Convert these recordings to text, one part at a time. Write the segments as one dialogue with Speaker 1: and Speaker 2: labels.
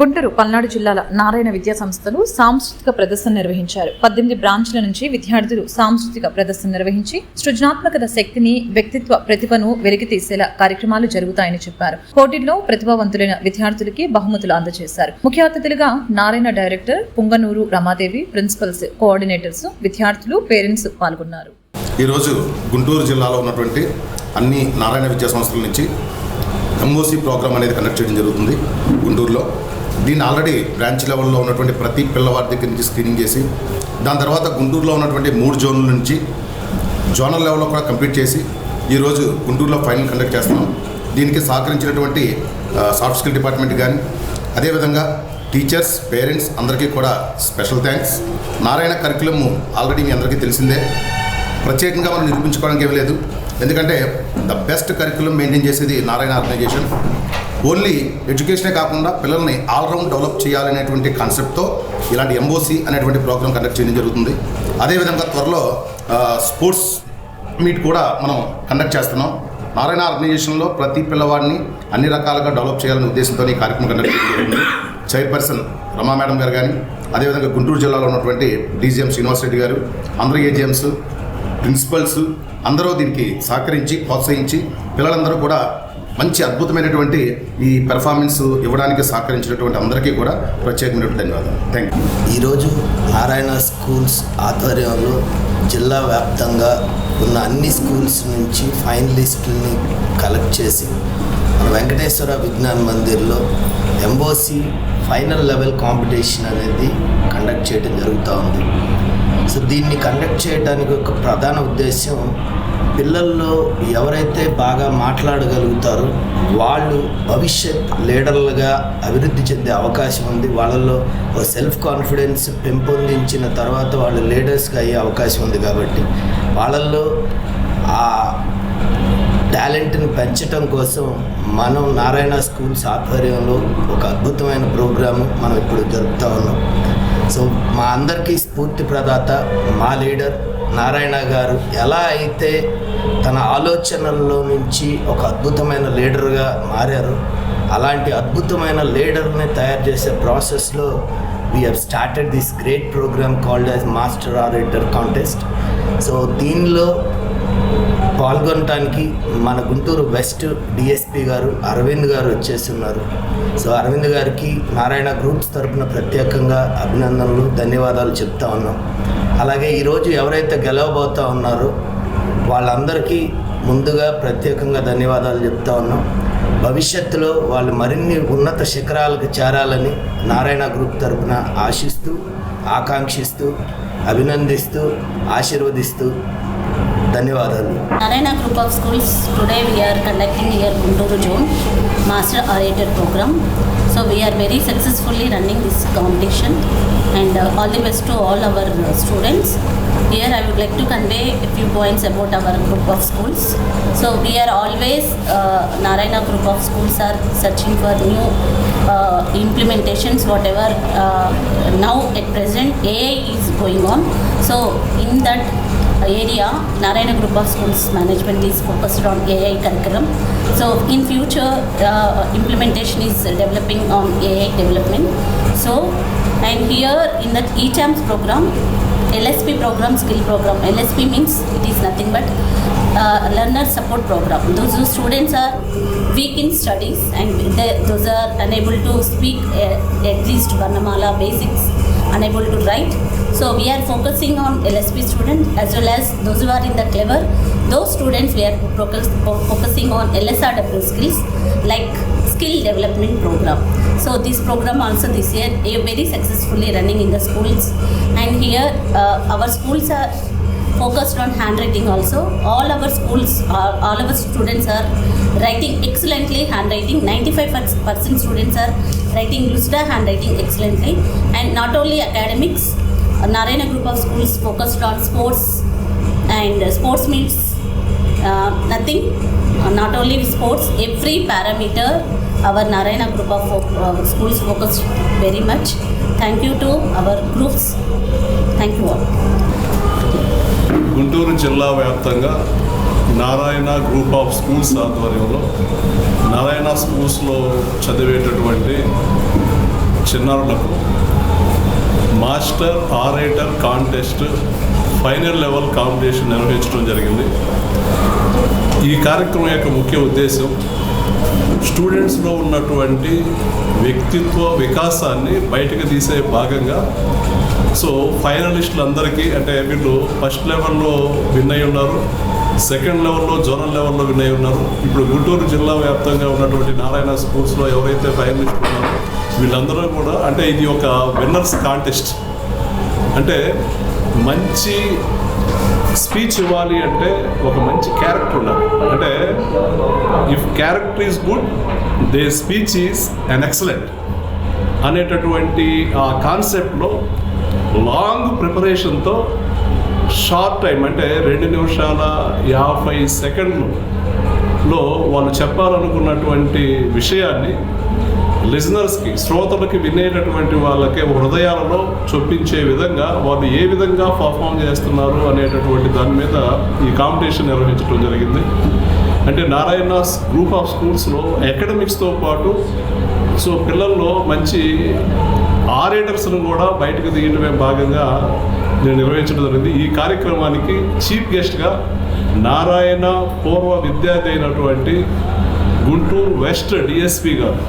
Speaker 1: గుంటూరు పల్నాడు జిల్లాల నారాయణ విద్యా సంస్థలు సాంస్కృతిక ప్రదర్శన నిర్వహించారు పద్దెనిమిది బ్రాంచ్ల నుంచి విద్యార్థులు సాంస్కృతిక ప్రదర్శన నిర్వహించి సృజనాత్మకత శక్తిని వ్యక్తిత్వ ప్రతిభను వెలికితీసేలా కార్యక్రమాలు జరుగుతాయని చెప్పారు పోటీల్లో ప్రతిభావంతులైన విద్యార్థులకి బహుమతులు అందజేశారు ముఖ్య అతిథులుగా Narayana director Punganur Ramadevi principals coordinators విద్యార్థులు పేరెంట్స్ పాల్గొన్నారు
Speaker 2: ఈరోజు గుంటూరు జిల్లాలో ఉన్నటువంటి అన్ని నారాయణ విద్యా సంస్థల నుంచి ఎంఓసీ ప్రోగ్రామ్ అనేది కండక్ట్ చేయడం జరుగుతుంది గుంటూరులో దీన్ని ఆల్రెడీ బ్రాంచ్ లెవెల్లో ఉన్నటువంటి ప్రతి పిల్లవాడి దగ్గర నుంచి స్క్రీనింగ్ చేసి దాని తర్వాత గుంటూరులో ఉన్నటువంటి మూడు జోన్ల నుంచి జోనల్ లెవెల్లో కూడా కంప్లీట్ చేసి ఈరోజు గుంటూరులో ఫైనల్ కండక్ట్ చేస్తున్నాం దీనికి సహకరించినటువంటి సాఫ్ట్ స్కిల్ డిపార్ట్మెంట్ కానీ అదేవిధంగా టీచర్స్ పేరెంట్స్ అందరికీ కూడా special thanks Narayana curriculum already మీ అందరికీ తెలిసిందే ప్రత్యేకంగా మనం నిరూపించుకోవడానికి ఏమీ లేదు ఎందుకంటే ద బెస్ట్ కరికులం మెయింటైన్ చేసేది నారాయణ ఆర్గనైజేషన్ ఓన్లీ ఎడ్యుకేషనే కాకుండా పిల్లల్ని ఆల్రౌండ్ డెవలప్ చేయాలనేటువంటి కాన్సెప్ట్తో ఇలాంటి ఎంఓసీ అనేటువంటి ప్రోగ్రామ్ కండక్ట్ చేయడం జరుగుతుంది అదేవిధంగా త్వరలో స్పోర్ట్స్ మీట్ కూడా మనం కండక్ట్ చేస్తున్నాం నారాయణ ఆర్గనైజేషన్లో ప్రతి పిల్లవాడిని అన్ని రకాలుగా డెవలప్ చేయాలనే ఉద్దేశంతో ఈ కార్యక్రమం కండక్ట్ చేయడం చైర్పర్సన్ రమా మేడం గారు కానీ అదేవిధంగా గుంటూరు జిల్లాలో ఉన్నటువంటి డీజీఎం శ్రీనివాసరెడ్డి గారు అందరి ఏజీఎంస్ ప్రిన్సిపల్స్ అందరూ దీనికి సహకరించి ప్రోత్సహించి పిల్లలందరూ కూడా మంచి అద్భుతమైనటువంటి ఈ పెర్ఫార్మెన్స్ ఇవ్వడానికి సహకరించినటువంటి అందరికీ కూడా ప్రత్యేకమైనటువంటి ధన్యవాదాలు థ్యాంక్ యూ
Speaker 3: ఈరోజు నారాయణ స్కూల్స్ ఆధ్వర్యంలో జిల్లా వ్యాప్తంగా ఉన్న అన్ని స్కూల్స్ నుంచి ఫైనలిస్టుల్ని కలెక్ట్ చేసి వెంకటేశ్వర విజ్ఞాన్ మందిర్లో ఎంఓసి ఫైనల్ లెవెల్ కాంపిటీషన్ అనేది కండక్ట్ చేయడం జరుగుతూ ఉంది సో దీన్ని కండక్ట్ చేయడానికి ఒక ప్రధాన ఉద్దేశం పిల్లల్లో ఎవరైతే బాగా మాట్లాడగలుగుతారో వాళ్ళు భవిష్యత్ లీడర్లుగా అభివృద్ధి చెందే అవకాశం ఉంది వాళ్ళల్లో ఒక సెల్ఫ్ కాన్ఫిడెన్స్ పెంపొందించిన తర్వాత వాళ్ళు లీడర్స్గా అయ్యే అవకాశం ఉంది కాబట్టి వాళ్ళల్లో ఆ టాలెంట్ని పెంచడం కోసం మనం నారాయణ స్కూల్స్ ఆధ్వర్యంలో ఒక అద్భుతమైన ప్రోగ్రాము మనం ఇప్పుడు జరుపుతూ ఉన్నాం సో మా అందరికీ స్ఫూర్తి ప్రదాత మా లీడర్ నారాయణ గారు ఎలా అయితే తన ఆలోచనల్లో నుంచి ఒక అద్భుతమైన లీడర్గా మారారు అలాంటి అద్భుతమైన లీడర్ని తయారు చేసే ప్రాసెస్లో we have started this great program called as master orator contest so దీనిలో పాల్గొనడానికి మన గుంటూరు వెస్ట్ డిఎస్పి గారు అరవింద్ గారు వచ్చేస్తున్నారు సో అరవింద్ గారికి నారాయణ గ్రూప్స్ తరఫున ప్రత్యేకంగా అభినందనలు ధన్యవాదాలు చెప్తా ఉన్నాం అలాగే ఈరోజు ఎవరైతే గెలవబోతా ఉన్నారో వాళ్ళందరికీ ముందుగా ప్రత్యేకంగా ధన్యవాదాలు చెప్తా ఉన్నాం భవిష్యత్తులో వాళ్ళు మరిన్ని ఉన్నత శిఖరాలకు చేరాలని నారాయణ గ్రూప్ తరఫున ఆశిస్తూ ఆకాంక్షిస్తూ అభినందిస్తూ ఆశీర్వదిస్తూ
Speaker 4: Narayana Group of Schools, today we are conducting here Gunduru Zone Master Orator Program. So we are very successfully running this competition and uh, all the best to all our uh, students here I would like to convey a few points about our group of schools. So we are always, uh, Narayana group of schools are searching for new uh, implementations, whatever uh, now at present AI is going on. So in that area, Narayana Group of Schools Management is focused on AI curriculum. So in future, uh, implementation is developing on AI development. So and here in that ETAMS program, LSP program, skill program. LSP means it is nothing but uh, learner support program. Those who students are weak in studies and they, those are unable to speak uh, at least Varnamala basics, unable to write. So we are focusing on LSP students as well as those who are in the clever. Those students we are focus, focusing on LSRW skills like skill development program. So this program also this year very successfully running in the schools and here uh, our schools are focused on handwriting also. All our schools, are, all our students are writing excellently handwriting. 95% students are writing Lusda handwriting excellently and not only academics, Narayana group of schools focused on sports and sports meets, uh, nothing, not only sports, every parameter our Narayana group of schools focus very much thank you to our groups thank you all
Speaker 5: Guntur జిల్లా వ్యాప్తంగా Narayana group of schools ఆధ్వర్యంలో నారాయణ స్కూల్స్లో చదివేటటువంటి చిన్నారులకు master orator contest final level competition నిర్వహించడం జరిగింది ఈ కార్యక్రమం యొక్క ముఖ్య ఉద్దేశం స్టూడెంట్స్లో ఉన్నటువంటి వ్యక్తిత్వ వికాసాన్ని బయటకు తీసే భాగంగా సో అందరికీ అంటే వీళ్ళు ఫస్ట్ లెవెల్లో విన్ అయి ఉన్నారు సెకండ్ లెవెల్లో జోనల్ లెవెల్లో విన్ అయి ఉన్నారు ఇప్పుడు గుంటూరు జిల్లా వ్యాప్తంగా ఉన్నటువంటి నారాయణ స్కూల్స్లో ఎవరైతే ఫైనలిస్టులు ఉన్నారో వీళ్ళందరూ కూడా అంటే ఇది ఒక విన్నర్స్ కాంటెస్ట్ అంటే మంచి స్పీచ్ ఇవ్వాలి అంటే ఒక మంచి క్యారెక్టర్ ఉండాలి అంటే if character is good the speech is an excellent అనేటటువంటి ఆ కాన్సెప్ట్లో లాంగ్ ప్రిపరేషన్తో షార్ట్ టైం అంటే రెండు నిమిషాల యాభై సెకండ్లు లో వాళ్ళు చెప్పాలనుకున్నటువంటి విషయాన్ని లిజనర్స్కి శ్రోతలకి వినేటటువంటి వాళ్ళకే హృదయాలలో చొప్పించే విధంగా వాళ్ళు ఏ విధంగా పర్ఫామ్ చేస్తున్నారు అనేటటువంటి దాని మీద ఈ కాంపిటీషన్ నిర్వహించడం జరిగింది అంటే నారాయణాస్ గ్రూప్ ఆఫ్ స్కూల్స్లో అకాడమిక్స్తో పాటు సో పిల్లల్లో మంచి ఆరేటర్స్ను కూడా బయటకు దిగడమే భాగంగా నేను నిర్వహించడం జరిగింది ఈ కార్యక్రమానికి చీఫ్ గెస్ట్గా నారాయణ పూర్వ విద్యార్థి అయినటువంటి గుంటూరు వెస్ట్ డిఎస్పీ గారు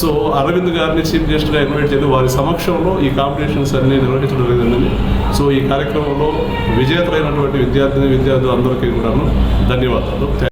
Speaker 5: సో అరవింద్ గారిని చీఫ్ గెస్ట్గా ఇన్వైట్ చేసి వారి సమక్షంలో ఈ కాంపిటీషన్స్ అన్ని నిర్వహించడం జరిగింది సో ఈ కార్యక్రమంలో విజేతలైనటువంటి విద్యార్థిని విద్యార్థులు అందరికీ కూడాను ధన్యవాదాలు